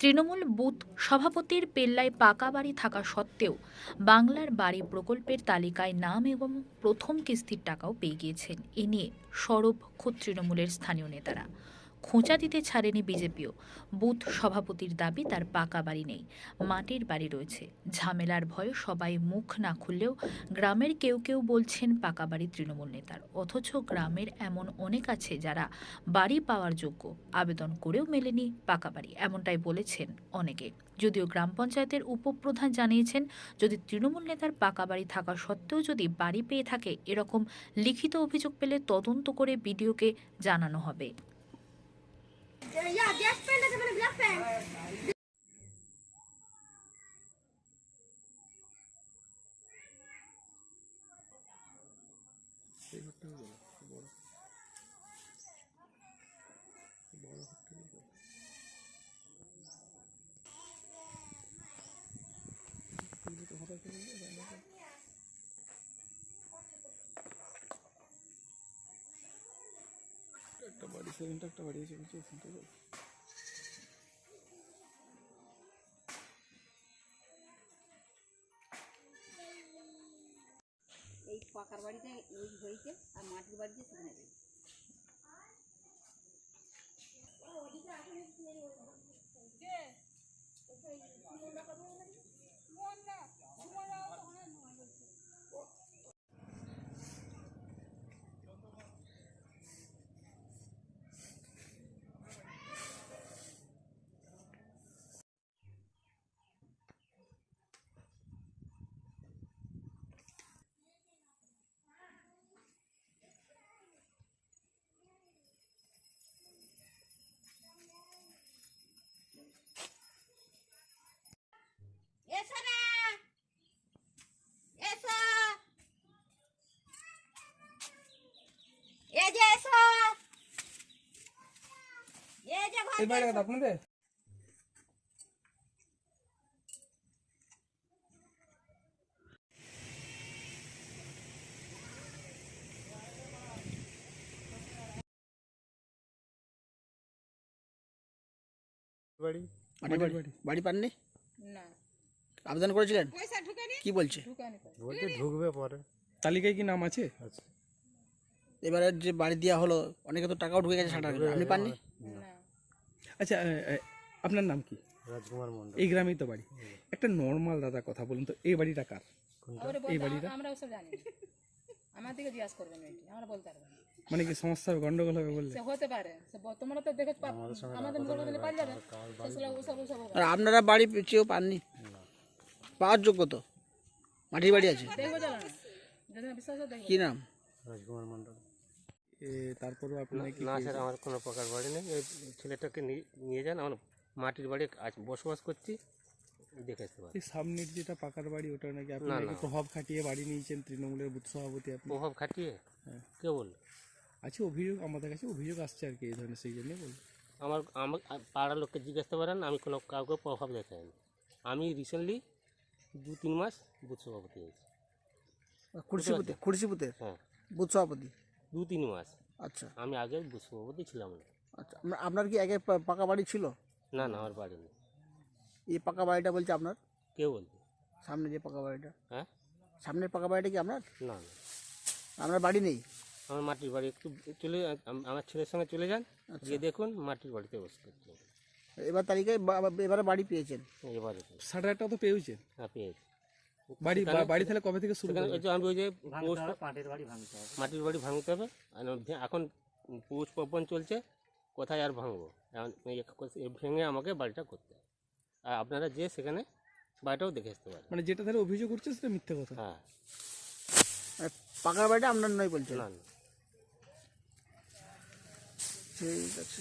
Trinamool booth সভাপতির পেল্লায় পাকা বাড়ি থাকা সত্ত্বেও বাংলার বাড়ি প্রকল্পের তালিকায় নাম এবং প্রথম কিস্তির টাকাও পেয়ে গিয়েছেন। এ নিয়ে সরব খোদ তৃণমূলের স্থানীয় নেতারা। খোঁচা দিতে ছাড়েনি বিজেপিও। বুথ সভাপতির দাবি, তার পাকা বাড়ি নেই, মাটির বাড়ি রয়েছে। ঝামেলার ভয়ে সবাই মুখ না খুললেও গ্রামের কেউ কেউ বলছেন পাকা বাড়ি তৃণমূল নেতার। অথচ গ্রামের এমন অনেক আছে যারা বাড়ি পাওয়ার যোগ্য, আবেদন করেও মেলেনি পাকা বাড়ি, এমনটাই বলেছেন অনেকে। যদিও গ্রাম পঞ্চায়েতের উপপ্রধান জানিয়েছেন, যদি তৃণমূল নেতার পাকা বাড়ি থাকা সত্ত্বেও যদি বাড়ি পেয়ে থাকে, এরকম লিখিত অভিযোগ পেলে তদন্ত করে বিডিওকে জানানো হবে। মানে। একটা বাড়ি সেখানটা একটা বাড়ি আছে বুঝছ ওখানটা এই পাকার বাড়িতে ওই হয়েছে, আর মাটির বাড়িতে সেখানে রয়েছে। এসো না এসো এই যে এসো এই যে বাড়িটা আপনাদের? বাড়ি? বাড়ি বাড়ি পাননি? না। আবেদন করেছিলেন? কি বলছে? ঢুকবে পরে। তালিকায় কি নাম আছে? আচ্ছা। এবারে যে বাড়ি দেওয়া হলো অনেকে তো টাকাও ঢুকে গেছে ষাট আপনি পাননি? আচ্ছা আপনার নাম কি? রাজকুমার মন্ডল এই গ্রামেই তো বাড়ি। একটা নর্মাল দাদা কথা বলুন তো এই বাড়িটা কার? বলতে আম- আমরা ওসব জানি। আমার দিকে জিজ্ঞাসা করবেন আমরা বলতে পারব না। মানে কি সমস্যার গন্ডগোল হবে বললে? সে হতে পারে। সে তোমরা তো দেখে আমাদের মুখের মধ্যে পাওয়া যাবে। আর আপনারা বাড়ি চেয়েও পাননি? পাওয়ার যোগ্য তো? মাটির বাড়ি আছে? হয় কি নাম? রাজকুমার মন্ডল তারপরেও আপনি কি না স্যার আমার কোনো প্রকার বাড়ি নেই। এই ছেলেটাকে নিয়ে- যান আমার মাটির বাড়ি আজ বসবাস করছি। দেখে আসতে পারি সামনের যেটা পাকার বাড়ি ওটা নাকি আপনি না, নাকি না। প্রভাব খাটিয়ে বাড়ি নিয়েছেন তৃণমূলের বুথ সভাপতি আপনি? প্রভাব খাটিয়ে? হ্যাঁ। কে বলল? আছে অভিযোগ আমাদের কাছে অভিযোগ আসছে আর কি এই ধরনের সেই জন্যই বলছি। আমার আমার পাড়ার লোককে জিজ্ঞাসা করেন আমি কোনো কাউকে প্রভাব দেখাইনি আমি রিসেন্টলি দু তিন মাস বুথ সভাপতি হয়েছি। খুরশিপুতে খুরশিপুতের হ্যাঁ। বুথ সভাপতি? দু তিন মাস। আচ্ছা। আমি আগে সভাপতি ছিলাম না। আচ্ছা আপনার- কি আগে পা- পাকা বাড়ি ছিল? না না আমার বাড়ি নেই। এই পাকা বাড়িটা বলছে আপনার? কে বলছে সামনে যে পাকা বাড়িটা? হ্যাঁ? সামনের পাকা বাড়িটা কি আপনার? না না। আপনার বাড়ি নেই? আমার মাটির বাড়ি একটু চলে আমার ছেলের সঙ্গে চলে যান গিয়ে দেখুন মাটির বাড়িতে বসে করছে এবার তালিকায় এবারে বাড়ি পেয়েছেন? এবারে। ষাট হাজার টাকা তো পেয়েছেন হ্যাঁ পেয়েছি। বাড়ি বাড়ি তাহলে কবে থেকে শুরু সেখানে করবেন? ওই যে আমি ওই যে পৌষ মাটির বাড়ি ভাঙতে হবে। এখন পৌষ পবন চলছে কোথায় আর ভাঙবো? এখন ভেঙে আমাকে বাড়িটা করতে হবে। আর আপনারা যে সেখানে বাড়িটাও দেখে আসতে পারেন। মানে যেটা তাহলে অভিযোগ করছে সেটা মিথ্যে কথা। হ্যাঁ। পাকা বাড়িটা আপনার নয় বলছেন না না। ঠিক আছে।